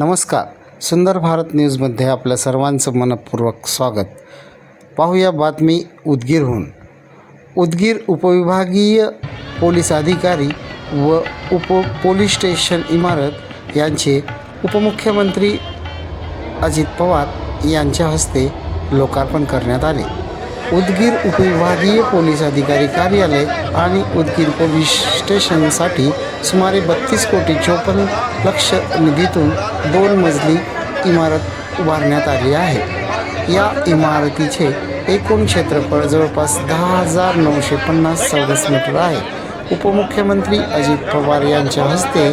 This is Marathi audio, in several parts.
नमस्कार. सुंदर भारत न्यूजमध्ये आपल्या सर्वांचं मनपूर्वक स्वागत. पाहूया बातमी उदगीरहून. उदगीर उपविभागीय पोलीस अधिकारी व उप पोलीस स्टेशन इमारत यांचे उपमुख्यमंत्री अजित पवार यांच्या हस्ते लोकार्पण करण्यात आले. उदगीर उपविभागीय पोलीस अधिकारी कार्यालय आणि उदगीर पोलीस स्टेशनसाठी सुमारे बत्तीस कोटी चोपन्न लक्ष निधीतून दोन मजली इमारत उभारण्यात आली आहे. या इमारतीचे एकूण क्षेत्रफळ जवळपास दहा हजार नऊशे पन्नास चौरस मीटर आहे. उपमुख्यमंत्री अजित पवार यांच्या हस्ते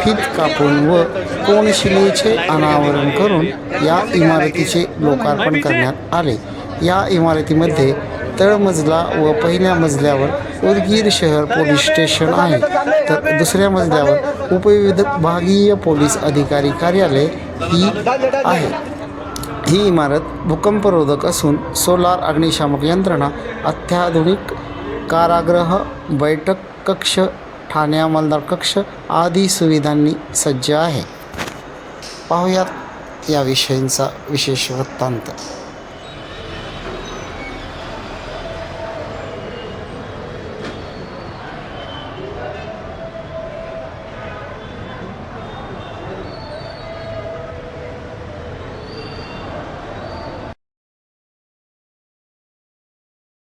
फीत कापून व कोनशिलेचे अनावरण करून या इमारतीचे लोकार्पण करण्यात आले. या इमारतीमध्ये तळमजला व पहिल्या मजल्यावर उदगीर शहर पोलीस स्टेशन आहे. तर दुसऱ्या मजल्यावर उपविभागीय पोलीस अधिकारी कार्यालय ही आहे. ही इमारत भूकंपरोधक असून सोलार अग्निशामक यंत्रणा अत्याधुनिक कारागृह बैठक कक्ष ठाणे अंमलदार कक्ष आदी सुविधांनी सज्ज आहे. पाहुयात याविषयींचा विशेष वृत्तांत.